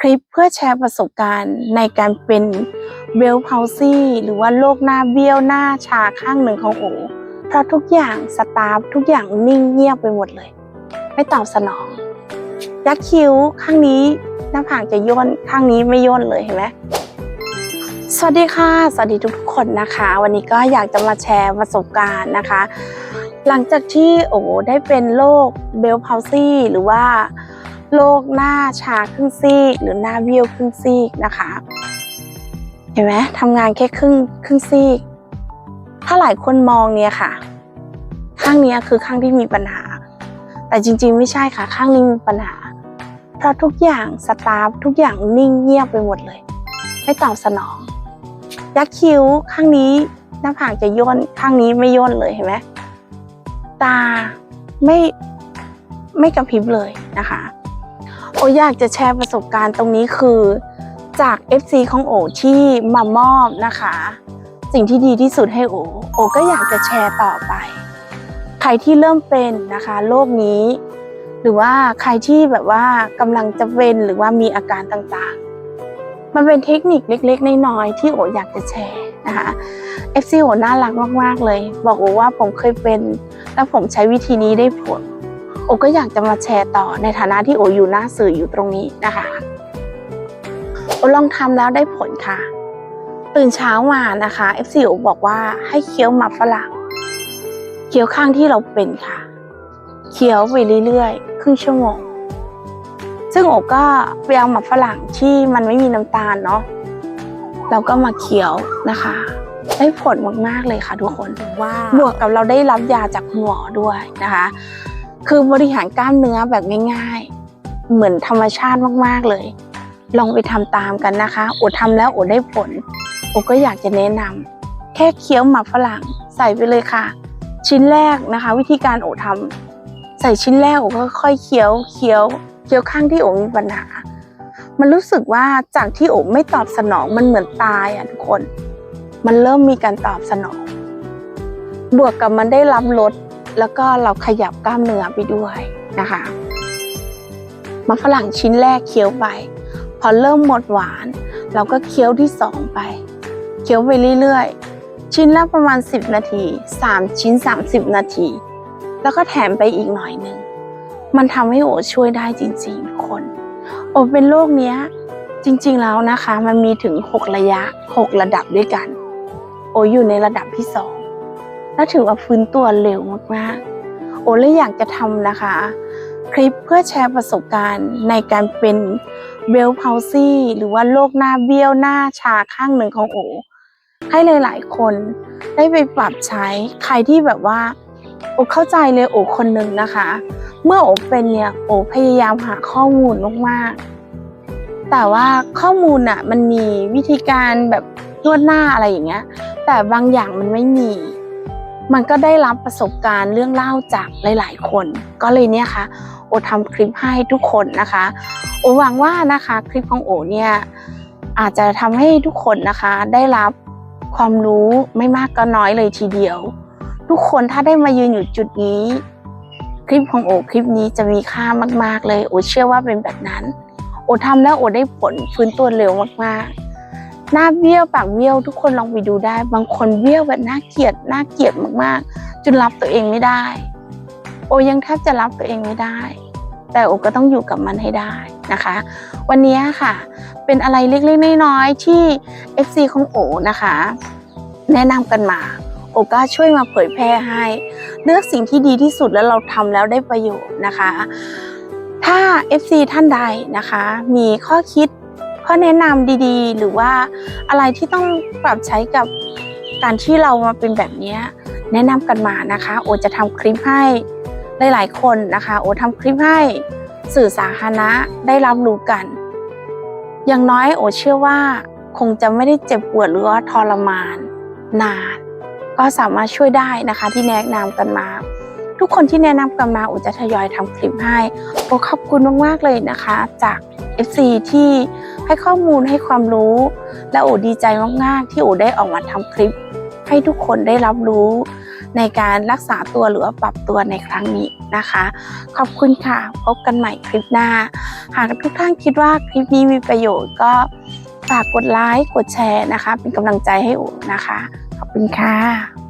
คลิปเพื่อแชร์ประสบการณ์ในการเป็นเบลพาวซี่หรือว่าโรคหน้าเบี้ยวหน้าชาข้างหนึ่งของโอเพราะทุกอย่างสตาฟทุกอย่างนิ่งเงียบไปหมดเลย ไม่ตอบสนอง ยักคิ้วข้างนี้หน้าผากจะย่นข้างนี้ไม่ย่นเลยเห็นไหมสวัสดีค่ะ สวัสดีทุกคนนะคะ วันนี้ก็อยากจะมาแชร์ประสบการณ์นะคะ หลังจากที่โอได้เป็นโรคเบลพาวซี่หรือว่า โรคหน้าชาครึ่งซีก หรือหน้าเบี้ยวครึ่งซีกนะคะ เห็นไหมทำงานแค่ครึ่งครึ่งซีก ถ้าหลายคนมองเนี่ยค่ะ ข้างนี้คือข้างที่มีปัญหา แต่จริงๆ ไม่ใช่ค่ะ ข้างนี้มีปัญหา เพราะทุกอย่างสตาฟทุกอย่างนิ่งเงียบไปหมดเลย ไม่ตอบสนอง ยักคิ้วข้างนี้หน้าผากจะย่นข้างนี้ไม่ย่นเลยเห็นไหมตาไม่ไม่กระพริบเลยนะคะ โออยากจะแชร์ประสบการณ์ตรงนี้คือจาก FC ของโอที่มามอบนะคะ สิ่งที่ดีที่สุดให้โอโอก็อยากจะแชร์ต่อไป ใครที่เริ่มเป็นนะคะโรคนี้ หรือว่าใครที่แบบว่ากำลังจะเป็นหรือว่ามีอาการต่างๆ มันเป็นเทคนิคเล็กๆน้อยๆที่โออยากจะแชร์นะคะ FC โอน่ารักมากๆเลย บอกโอว่าผมเคยเป็น แล้วผมใช้วิธีนี้ได้ผล โอก็อยากจะมาแชร์ต่อในฐานะที่โออยู่หน้าสื่ออยู่ตรงนี้นะคะ โอลองทำแล้วได้ผลค่ะ ตื่นเช้ามานะคะ FC โอบอกว่าให้เคี้ยวหมักฝรั่งเคี้ยวข้างที่เราเป็นค่ะ เคี้ยวไปเรื่อยๆ ครึ่งชั่วโมง ซึ่งโอก็ไปเอาหมักฝรั่งที่มันไม่มีน้ำตาลเนาะเราก็มาเคี้ยวนะคะ ได้ผลมากๆเลยค่ะทุกคนว้าบวกกับเราได้รับยาจากคุณหมอด้วยนะคะ คือบริหารกล้ามเนื้อแบบง่ายๆ เหมือนธรรมชาติมากๆเลย ลองไปทำตามกันนะคะโอทำแล้วโอได้ผลโอก็อยากจะแนะนำแค่เคี้ยวหมากฝรั่งใส่ไปเลยค่ะ ชิ้นแรกนะคะ วิธีการโอทำใส่ชิ้นแรกโอก็ค่อยเคี้ยวเคี้ยวเคี้ยวข้างที่โอมีปัญหามันรู้สึกว่าจากที่โอไม่ตอบสนองมันเหมือนตายอะทุกคน มันเริ่มมีการตอบสนอง บวกกับมันได้รับลด แล้วก็เราขยับกล้ามเนื้อไปด้วยนะคะมะฝรั่งชิ้นแรกเคี้ยวไป พอเริ่มหมดหวาน เราก็เคี้ยวที่สองไป เคี้ยวไปเรื่อยๆ ชิ้นละประมาณ 10 นาที 3 ชิ้น 30 นาที แล้วก็แถมไปอีกหน่อยหนึ่งมันทำให้โอช่วยได้จริงๆคน โอเป็นโรคเนี้ยจริงๆแล้วนะคะ มันมีถึง 6 ระยะ 6 ระดับด้วยกัน โออยู่ในระดับที่สอง และถือว่าฟื้นตัวเร็วมากๆ โอเลยอยากจะทำนะคะ คลิปเพื่อแชร์ประสบการณ์ในการเป็นเบลพาวซี่หรือว่าโรคหน้าเบี้ยวหน้าชาข้างหนึ่งของโอ ให้หลายๆคนได้ไปปรับใช้ใครที่แบบว่า โอเข้าใจเลยโอคนหนึ่งนะคะ เมื่อโอเป็นเนี่ยโอพยายามหาข้อมูลมากๆแต่ว่าข้อมูลน่ะมันมีวิธีการแบบนวดหน้าอะไรอย่างเงี้ย แต่บางอย่างมันไม่มี มันก็ได้รับประสบการณ์เรื่องเล่าจากหลาย ๆ คน ก็เลยเนี่ยค่ะ โอทำคลิปให้ทุกคนนะคะ โอหวังว่านะคะคลิปของโอเนี่ยอาจจะทำให้ทุกคนนะคะได้รับความรู้ไม่มากก็น้อยเลยทีเดียว ทุกคนถ้าได้มายืนอยู่จุดนี้ คลิปของโอคลิปนี้จะมีค่ามาก ๆ เลย โอเชื่อว่าเป็นแบบนั้น โอทำแล้วโอได้ผลฟื้นตัวเร็วมาก ๆ หน้าเบี้ยวปากเบี้ยวทุกคนลองไปดูได้ บางคนเบี้ยวแบบน่าเกลียดน่าเกลียดมากๆ จนรับตัวเองไม่ได้ โอยังแทบจะรับตัวเองไม่ได้ แต่โอก็ต้องอยู่กับมันให้ได้นะคะ วันนี้ค่ะ เป็นอะไรเล็กๆน้อยๆที่ FC ของโอนะคะ แนะนำกันมา โอก็ช่วยมาเผยแพร่ให้ เลือกสิ่งที่ดีที่สุดแล้วเราทำแล้วได้ประโยชน์นะคะ ถ้า FC ท่านใดนะคะ มีข้อคิด ข้อแนะนำดีๆ หรือว่าอะไรที่ต้องปรับใช้กับการที่เรามาเป็นแบบนี้แนะนำกันมานะคะ โอจะทำคลิปให้หลายๆคนนะคะ โอทำคลิปให้สื่อสาธารณะได้รับรู้กัน อย่างน้อยโอเชื่อว่าคงจะไม่ได้เจ็บปวดหรือว่าทรมาน นาน ก็สามารถช่วยได้นะคะที่แนะนำกันมา ทุกคนที่แนะนำกันมาโอจะทยอยทำคลิปให้โอขอบคุณมากๆเลยนะคะ จาก FC ที่ให้ข้อมูลให้ความรู้ และโอดีใจมากๆ ที่โอได้ออกมาทำคลิป ให้ทุกคนได้รับรู้ในการรักษาตัวหรือว่าปรับตัวในครั้งนี้นะคะ ขอบคุณค่ะ พบกันใหม่คลิปหน้า หากทุกท่านคิดว่าคลิปนี้มีประโยชน์ก็ฝากกดไลค์กดแชร์นะคะ เป็นกำลังใจให้อูนะคะ ขอบคุณค่ะ